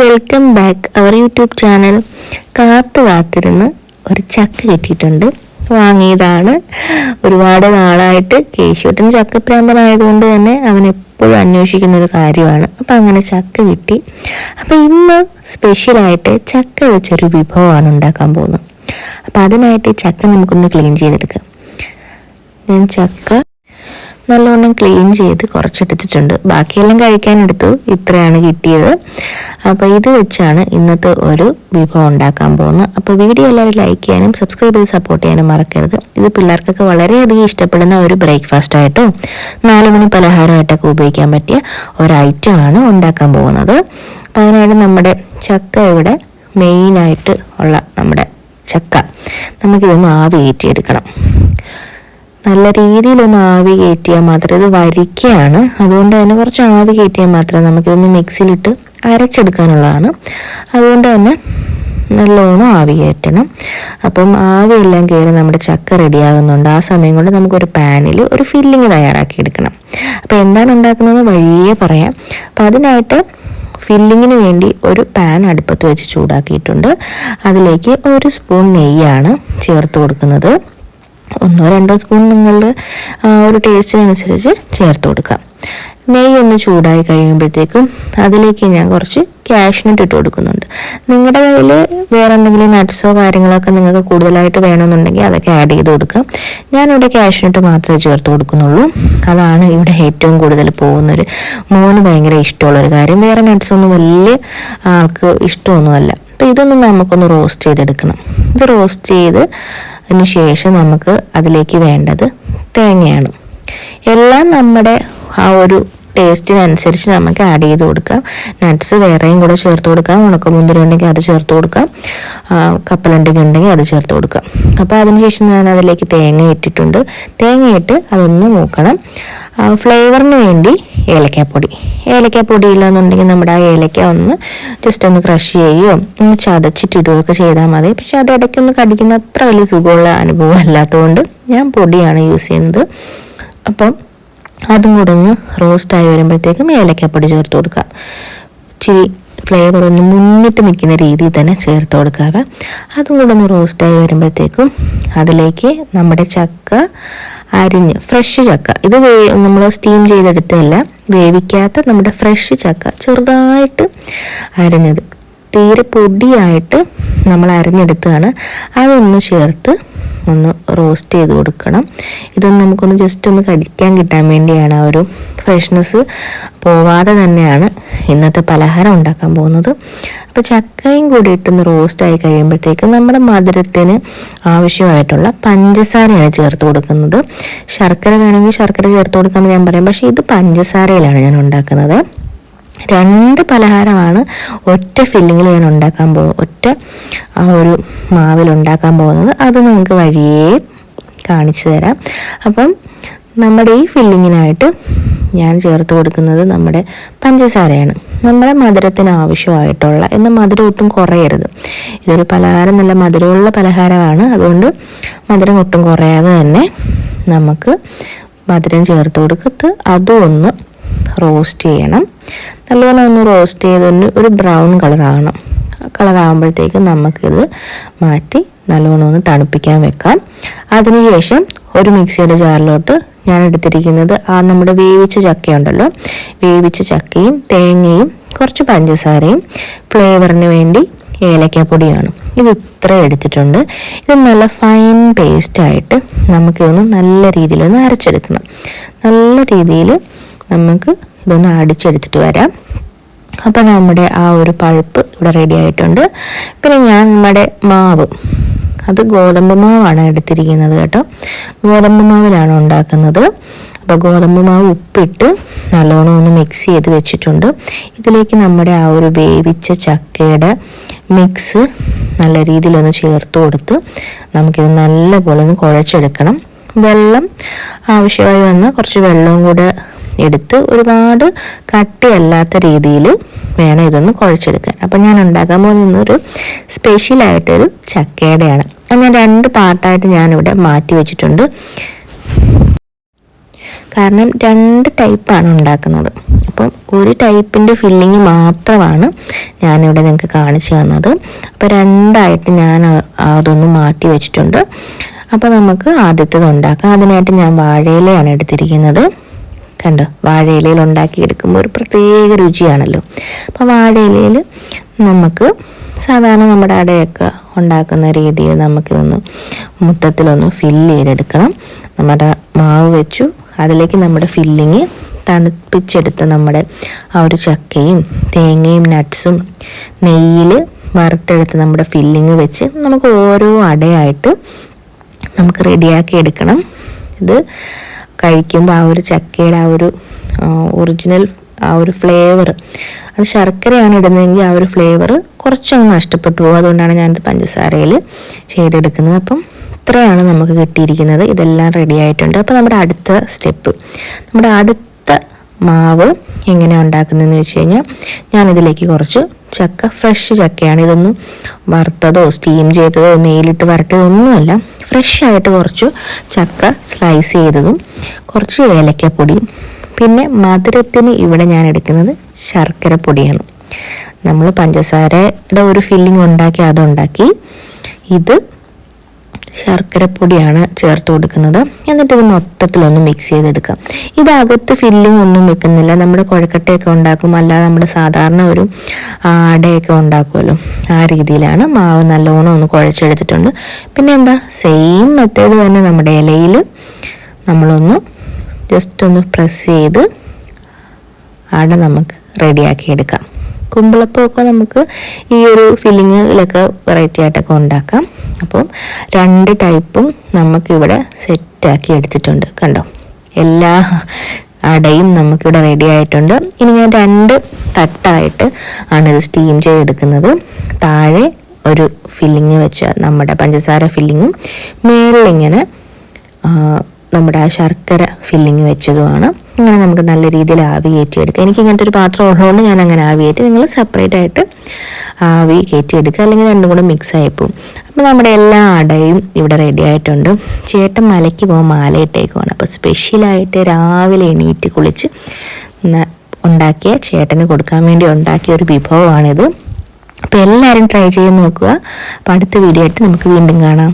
Welcome back our YouTube channel കാത്ത് കാത്തിരുന്ന് ഒരു ചക്ക കിട്ടിയിട്ടുണ്ട്. വാങ്ങിയതാണ്. ഒരുപാട് നാളായിട്ട് കേശുട്ടൻ ചക്കപ്രാന്തനായതുകൊണ്ട് തന്നെ അവൻ എപ്പോഴും അന്വേഷിക്കുന്ന ഒരു കാര്യമാണ്. അപ്പം അങ്ങനെ ചക്ക കിട്ടി. അപ്പം ഇന്ന് സ്പെഷ്യലായിട്ട് ചക്ക വെച്ചൊരു വിഭവമാണ് ഉണ്ടാക്കാൻ പോകുന്നത്. അപ്പം അതിനായിട്ട് ഈ ചക്ക നമുക്കൊന്ന് ക്ലീൻ ചെയ്തെടുക്കാം. ഞാൻ ചക്ക നല്ലോണം ക്ലീൻ ചെയ്ത് കുറച്ചെടുത്തിട്ടുണ്ട് ബാക്കിയെല്ലാം കഴിക്കാനെടുത്തു. ഇത്രയാണ് കിട്ടിയത്. അപ്പോൾ ഇത് വെച്ചാണ് ഇന്നത്തെ ഒരു വിഭവം ഉണ്ടാക്കാൻ പോകുന്നത്. അപ്പോൾ വീഡിയോ എല്ലാവരും ലൈക്ക് ചെയ്യാനും സബ്സ്ക്രൈബ് ചെയ്ത് സപ്പോർട്ട് ചെയ്യാനും മറക്കരുത്. ഇത് പിള്ളേർക്കൊക്കെ വളരെയധികം ഇഷ്ടപ്പെടുന്ന ഒരു ബ്രേക്ക്ഫാസ്റ്റ് ആയിട്ടോ നാല് മണി പലഹാരമായിട്ടൊക്കെ ഉപയോഗിക്കാൻ പറ്റിയ ഒരു ഐറ്റമാണ് ഉണ്ടാക്കാൻ പോകുന്നത്. അതിനായിട്ട് നമ്മുടെ ചക്ക ഇവിടെ മെയിനായിട്ട് ഉള്ള നമ്മുടെ ചക്ക. നമുക്കിതൊന്ന് ആവി കയറ്റിയെടുക്കണം. നല്ല രീതിയിലൊന്ന് ആവി കയറ്റിയാൽ മാത്രം ഇത് വരിക്കയാണ്. അതുകൊണ്ട് തന്നെ കുറച്ച് ആവി കയറ്റിയാൽ മാത്രമേ നമുക്കിതൊന്ന് മിക്സിയിലിട്ട് അരച്ചെടുക്കാനുള്ളതാണ്. അതുകൊണ്ട് തന്നെ നല്ലോണം ആവി കയറ്റണം. അപ്പം ആവിയെല്ലാം കയറി നമ്മുടെ ചക്ക റെഡിയാകുന്നുണ്ട്. ആ സമയം കൊണ്ട് നമുക്കൊരു പാനിൽ ഒരു ഫില്ലിങ് തയ്യാറാക്കി എടുക്കണം. അപ്പോൾ എന്താണ് ഉണ്ടാക്കുന്നത് വഴിയേ പറയാം. അപ്പം അതിനായിട്ട് ഫില്ലിങ്ങിന് വേണ്ടി ഒരു പാൻ അടുപ്പത്ത് വെച്ച് ചൂടാക്കിയിട്ടുണ്ട്. അതിലേക്ക് ഒരു സ്പൂൺ നെയ്യാണ് ചേർത്ത് കൊടുക്കുന്നത്. ഒന്നോ രണ്ടോ സ്പൂൺ നിങ്ങളുടെ ഒരു ടേസ്റ്റിനനുസരിച്ച് ചേർത്ത് കൊടുക്കാം. നെയ്യ് ഒന്ന് ചൂടായി കഴിയുമ്പോഴത്തേക്കും അതിലേക്ക് ഞാൻ കുറച്ച് കാഷ്നട്ട് ഇട്ട് കൊടുക്കുന്നുണ്ട്. നിങ്ങളുടെ കയ്യിൽ വേറെ എന്തെങ്കിലും നട്ട്സോ കാര്യങ്ങളൊക്കെ നിങ്ങൾക്ക് കൂടുതലായിട്ട് വേണമെന്നുണ്ടെങ്കിൽ അതൊക്കെ ആഡ് ചെയ്ത് കൊടുക്കാം. ഞാനിവിടെ കാഷ്നട്ട് മാത്രമേ ചേർത്ത് കൊടുക്കുന്നുള്ളൂ. അതാണ് ഇവിടെ ഏറ്റവും കൂടുതൽ പോകുന്നൊരു മോന് ഭയങ്കര ഇഷ്ടമുള്ളൊരു കാര്യം. വേറെ നട്ട്സൊന്നും വലിയ ആൾക്ക് ഇഷ്ടമൊന്നുമല്ല. അപ്പോൾ ഇതൊന്നും നമുക്കൊന്ന് റോസ്റ്റ് ചെയ്തെടുക്കണം. ഇത് റോസ്റ്റ് ചെയ്ത് അതിന് ശേഷം നമുക്ക് അതിലേക്ക് വേണ്ടത് തേങ്ങയാണ്. എല്ലാം നമ്മുടെ ആ ഒരു ടേസ്റ്റിനനുസരിച്ച് നമുക്ക് ആഡ് ചെയ്ത് കൊടുക്കാം. നട്ട്സ് വേറെയും കൂടെ ചേർത്ത് കൊടുക്കാം. ഉണക്കമുന്തിരി ഉണ്ടെങ്കിൽ അത് ചേർത്ത് കൊടുക്കാം. കപ്പലുണ്ടെങ്കിൽ ഉണ്ടെങ്കിൽ അത് ചേർത്ത് കൊടുക്കാം. അപ്പോൾ അതിനുശേഷം ഞാൻ അതിലേക്ക് തേങ്ങ ഇട്ടിട്ടുണ്ട്. തേങ്ങ ഇട്ട് അതൊന്ന് മൂക്കണം. ഫ്ലേവറിന് വേണ്ടി ഏലക്കാപ്പൊടി. ഏലക്കാപ്പൊടി ഇല്ലാന്നുണ്ടെങ്കിൽ നമ്മുടെ ആ ഏലക്ക ഒന്ന് ജസ്റ്റ് ഒന്ന് ക്രഷ് ചെയ്യുകയോ ഒന്ന് ചതച്ചിട്ടിടുകയോ ഒക്കെ ചെയ്താൽ മതി. പക്ഷെ അത് ഇടയ്ക്കൊന്ന് കടിക്കുന്ന അത്ര വലിയ സുഖമുള്ള അനുഭവം അല്ലാത്തതുകൊണ്ട് ഞാൻ പൊടിയാണ് യൂസ് ചെയ്യുന്നത്. അപ്പം അതും കൂടെ ഒന്ന് റോസ്റ്റായി വരുമ്പോഴത്തേക്കും ഏലക്കപ്പൊടി ചേർത്ത് കൊടുക്കുക. ഇച്ചിരി ഫ്ലേവർ ഒന്ന് മുന്നിട്ട് നിൽക്കുന്ന രീതിയിൽ തന്നെ ചേർത്ത് കൊടുക്കുക. അതും കൂടെ ഒന്ന് റോസ്റ്റായി വരുമ്പോഴത്തേക്കും അതിലേക്ക് നമ്മുടെ ചക്ക അരിഞ്ഞ് ഫ്രഷ് ചക്ക. ഇത് വേ നമ്മൾ സ്റ്റീം ചെയ്തെടുത്തതല്ല വേവിക്കാത്ത നമ്മുടെ ഫ്രഷ് ചക്ക ചെറുതായിട്ട് അരിഞ്ഞത്. തീരെ പൊടിയായിട്ട് നമ്മൾ അരിഞ്ഞെടുത്തതാണ്. അതൊന്ന് ചേർത്ത് ഒന്ന് റോസ്റ്റ് ചെയ്ത് കൊടുക്കണം. ഇതൊന്ന് നമുക്കൊന്ന് ജസ്റ്റ് ഒന്ന് കടിക്കാൻ കിട്ടാൻ വേണ്ടിയാണ് ആ ഒരു ഫ്രഷ്നെസ് പോവാതെ തന്നെയാണ് ഇന്നത്തെ പലഹാരം ഉണ്ടാക്കാൻ പോകുന്നത്. അപ്പോൾ ചക്കയും കൂടി ഇട്ടൊന്ന് റോസ്റ്റ് ആയി കഴിയുമ്പോഴത്തേക്കും നമ്മുടെ മധുരത്തിന് ആവശ്യമായിട്ടുള്ള പഞ്ചസാരയാണ് ചേർത്ത് കൊടുക്കുന്നത്. ശർക്കര വേണമെങ്കിൽ ശർക്കര ചേർത്ത് കൊടുക്കാമെന്ന് ഞാൻ പറയും. പക്ഷേ ഇത് പഞ്ചസാരയിലാണ് ഞാൻ ഉണ്ടാക്കുന്നത്. രണ്ട് പലഹാരമാണ് ഒറ്റ ഫില്ലിങ്ങിൽ ഞാൻ ഉണ്ടാക്കാൻ പോകും ഒറ്റ ആ ഒരു മാവിൽ ഉണ്ടാക്കാൻ പോകുന്നത്. അത് നിങ്ങൾക്ക് വഴിയേ കാണിച്ചു തരാം. അപ്പം നമ്മുടെ ഈ ഫില്ലിങ്ങിനായിട്ട് ഞാൻ ചേർത്ത് കൊടുക്കുന്നത് നമ്മുടെ പഞ്ചസാരയാണ്. നമ്മുടെ മധുരത്തിന് ആവശ്യമായിട്ടുള്ള എന്നാൽ മധുരം ഒട്ടും കുറയരുത്. ഇതൊരു പലഹാരം നല്ല മധുരമുള്ള പലഹാരമാണ്. അതുകൊണ്ട് മധുരം ഒട്ടും കുറയാതെ തന്നെ നമുക്ക് മധുരം ചേർത്ത് കൊടുക്കത്ത് അതും ഒന്ന് റോസ്റ്റ് ചെയ്യണം. നല്ലോണം ഒന്ന് റോസ്റ്റ് ചെയ്തൊന്ന് ഒരു ബ്രൗൺ കളറാകണം. കളറാകുമ്പോഴത്തേക്കും നമുക്കിത് മാറ്റി നല്ലോണം ഒന്ന് തണുപ്പിക്കാൻ വെക്കാം. അതിനുശേഷം ഒരു മിക്സിയുടെ ജാറിലോട്ട് ഞാൻ എടുത്തിരിക്കുന്നത് ആ നമ്മുടെ വേവിച്ച ചക്കയുണ്ടല്ലോ. വേവിച്ച ചക്കയും തേങ്ങയും കുറച്ച് പഞ്ചസാരയും ഫ്ലേവറിന് വേണ്ടി ഏലക്കാപ്പൊടിയാണ്. ഇത് ഇത്ര എടുത്തിട്ടുണ്ട്. ഇത് നല്ല ഫൈൻ പേസ്റ്റായിട്ട് നമുക്കിതൊന്ന് നല്ല രീതിയിലൊന്ന് അരച്ചെടുക്കണം. നല്ല രീതിയിൽ നമുക്ക് ഇതൊന്ന് അടിച്ചെടുത്തിട്ട് വരാം. അപ്പം നമ്മുടെ ആ ഒരു പഴുപ്പ് ഇവിടെ റെഡി ആയിട്ടുണ്ട്. പിന്നെ ഞാൻ നമ്മുടെ മാവ് അത് ഗോതമ്പ് മാവാണ് എടുത്തിരിക്കുന്നത് കേട്ടോ. ഗോതമ്പ് മാവിലാണ് ഉണ്ടാക്കുന്നത്. അപ്പോൾ ഗോതമ്പ് മാവ് ഉപ്പിട്ട് നല്ലോണം ഒന്ന് മിക്സ് ചെയ്ത് വെച്ചിട്ടുണ്ട്. ഇതിലേക്ക് നമ്മുടെ ആ ഒരു വേവിച്ച ചക്കയുടെ മിക്സ് നല്ല രീതിയിലൊന്ന് ചേർത്ത് കൊടുത്ത് നമുക്കിത് നല്ലപോലെ ഒന്ന് കുഴച്ചെടുക്കണം. വെള്ളം ആവശ്യമായി വന്നാൽ കുറച്ച് വെള്ളവും കൂടെ എടുത്ത് ഒരുപാട് കട്ടിയല്ലാത്ത രീതിയിൽ വേണം ഇതൊന്ന് കുഴച്ചെടുക്കാൻ. അപ്പം ഞാൻ ഉണ്ടാക്കാൻ പോകുന്നൊരു സ്പെഷ്യലായിട്ടൊരു ചക്കയുടെയാണ്. അത് ഞാൻ രണ്ട് പാർട്ടായിട്ട് ഞാനിവിടെ മാറ്റി വെച്ചിട്ടുണ്ട്. കാരണം രണ്ട് ടൈപ്പാണ് ഉണ്ടാക്കുന്നത്. അപ്പം ഒരു ടൈപ്പിന്റെ ഫില്ലിങ് മാത്രമാണ് ഞാനിവിടെ നിങ്ങൾക്ക് കാണിച്ചു തന്നത്. അപ്പോൾ രണ്ടായിട്ട് ഞാൻ അതൊന്ന് മാറ്റി വെച്ചിട്ടുണ്ട്. അപ്പോൾ നമുക്ക് ആദ്യത്തേത് ഉണ്ടാക്കാം. അതിനായിട്ട് ഞാൻ വാഴയിലയാണ് എടുത്തിരിക്കുന്നത്. കണ്ടോ? വാഴയിലയിൽ ഉണ്ടാക്കിയെടുക്കുമ്പോൾ ഒരു പ്രത്യേക രുചിയാണല്ലോ. അപ്പോൾ വാഴയിലയിൽ നമുക്ക് സാധാരണ നമ്മുടെ അടയൊക്കെ ഉണ്ടാക്കുന്ന രീതിയിൽ നമുക്കിതൊന്ന് മുട്ടത്തിലൊന്ന് ഫില്ല് ചെയ്തെടുക്കണം. നമ്മുടെ മാവ് വെച്ചു. അതിലേക്ക് നമ്മുടെ ഫില്ലിങ് തണുപ്പിച്ചെടുത്ത നമ്മുടെ ആ ഒരു ചക്കയും തേങ്ങയും നട്ട്സും നെയ്യിൽ വറുത്തെടുത്ത് നമ്മുടെ ഫില്ലിങ് വെച്ച് നമുക്ക് ഓരോ അടയായിട്ട് നമുക്ക് റെഡിയാക്കി എടുക്കണം. ഇത് കഴിക്കുമ്പോൾ ആ ഒരു ചക്കയുടെ ആ ഒരു ഒറിജിനൽ ആ ഒരു ഫ്ലേവർ അത് ശർക്കരയാണ് ഇടുന്നതെങ്കിൽ ആ ഒരു ഫ്ലേവർ കുറച്ചങ്ങ് നഷ്ടപ്പെട്ടു പോകും. അതുകൊണ്ടാണ് ഞാനിത് പഞ്ചസാരയിൽ ചെയ്തെടുക്കുന്നത്. അപ്പം ഇത്രയാണ് നമുക്ക് കിട്ടിയിരിക്കുന്നത്. ഇതെല്ലാം റെഡി ആയിട്ടുണ്ട്. അപ്പോൾ നമ്മുടെ അടുത്ത സ്റ്റെപ്പ് നമ്മുടെ അടുത്ത മാവ് എങ്ങനെ ഉണ്ടാക്കുന്നതെന്ന് വെച്ച് കഴിഞ്ഞാൽ ഞാനിതിലേക്ക് കുറച്ച് ചക്ക ഫ്രഷ് ചക്കയാണ് ഇതൊന്നും വറുത്തതോ സ്റ്റീം ചെയ്തതോ നെയ്യിലിട്ട് വരട്ടതോ ഒന്നുമല്ല. ഫ്രഷ് ആയിട്ട് കുറച്ച് ചക്ക സ്ലൈസ് ചെയ്തതും കുറച്ച് ഏലക്കപ്പൊടിയും പിന്നെ മധുരത്തിന് ഇവിടെ ഞാൻ എടുക്കുന്നത് ശർക്കര പൊടിയാണ്. നമ്മൾ പഞ്ചസാരയുടെ ഒരു ഫില്ലിംഗ് ഉണ്ടാക്കി അതുണ്ടാക്കി. ഇത് ശർക്കരപ്പൊടിയാണ് ചേർത്ത് കൊടുക്കുന്നത്. എന്നിട്ട് ഇത് മൊത്തത്തിലൊന്ന് മിക്സ് ചെയ്തെടുക്കാം. ഇതകത്ത് ഫില്ലിംഗ് ഒന്നും വെക്കുന്നില്ല. നമ്മുടെ കുഴക്കട്ടയൊക്കെ ഉണ്ടാക്കും. അല്ലാതെ നമ്മുടെ സാധാരണ ഒരു അടയൊക്കെ ഉണ്ടാക്കുമല്ലോ. ആ രീതിയിലാണ്. മാവ് നല്ലോണം ഒന്ന് കുഴച്ചെടുത്തിട്ടുണ്ട്. പിന്നെ എന്താ? സെയിം മെത്തേഡ് തന്നെ നമ്മുടെ ഇലയിൽ നമ്മളൊന്ന് ജസ്റ്റ് ഒന്ന് പ്രസ് ചെയ്ത് അട നമുക്ക് റെഡിയാക്കി എടുക്കാം. കുമ്പിളപ്പമൊക്കെ നമുക്ക് ഈ ഒരു ഫില്ലിങ്ങിലൊക്കെ വെറൈറ്റി ആയിട്ടൊക്കെ ഉണ്ടാക്കാം. അപ്പം രണ്ട് ടൈപ്പും നമുക്കിവിടെ സെറ്റാക്കി എടുത്തിട്ടുണ്ട്. കണ്ടോ? എല്ലാ അടയും നമുക്കിവിടെ റെഡി ആയിട്ടുണ്ട്. ഇനി ഞാൻ രണ്ട് തട്ടായിട്ട് ആണ് ഇത് സ്റ്റീം ചെയ്തെടുക്കുന്നത്. താഴെ ഒരു ഫില്ലിങ് വെച്ച നമ്മുടെ പഞ്ചസാര ഫില്ലിങ്ങും മേളിലിങ്ങനെ നമ്മുടെ ആ ശർക്കര ഫില്ലിങ് വെച്ചതുമാണ്. അങ്ങനെ നമുക്ക് നല്ല രീതിയിൽ ആവി കയറ്റിയെടുക്കാം എനിക്ക് ഇങ്ങനത്തെ ഒരു പാത്രം ഉള്ളതുകൊണ്ട് ഞാൻ അങ്ങനെ ആവി കയറ്റി നിങ്ങൾ സെപ്പറേറ്റ് ആയിട്ട് ആവി കയറ്റിയെടുക്കുക അല്ലെങ്കിൽ രണ്ടും കൂടെ മിക്സ് ആയിപ്പോവും അപ്പോൾ നമ്മുടെ എല്ലാ അടയും ഇവിടെ റെഡി ആയിട്ടുണ്ട്. ചേട്ടൻ മലയ്ക്ക് പോകാൻ മാല ഇട്ടേക്കുവാണ്. അപ്പോൾ സ്പെഷ്യലായിട്ട് രാവിലെ എണീറ്റ് കുളിച്ച് ഉണ്ടാക്കിയ ചേട്ടന് കൊടുക്കാൻ വേണ്ടി ഉണ്ടാക്കിയ ഒരു വിഭവമാണിത്. അപ്പോൾ എല്ലാവരും ട്രൈ ചെയ്ത് നോക്കുക. അപ്പോൾ അടുത്ത വീഡിയോ ആയിട്ട് നമുക്ക് വീണ്ടും കാണാം.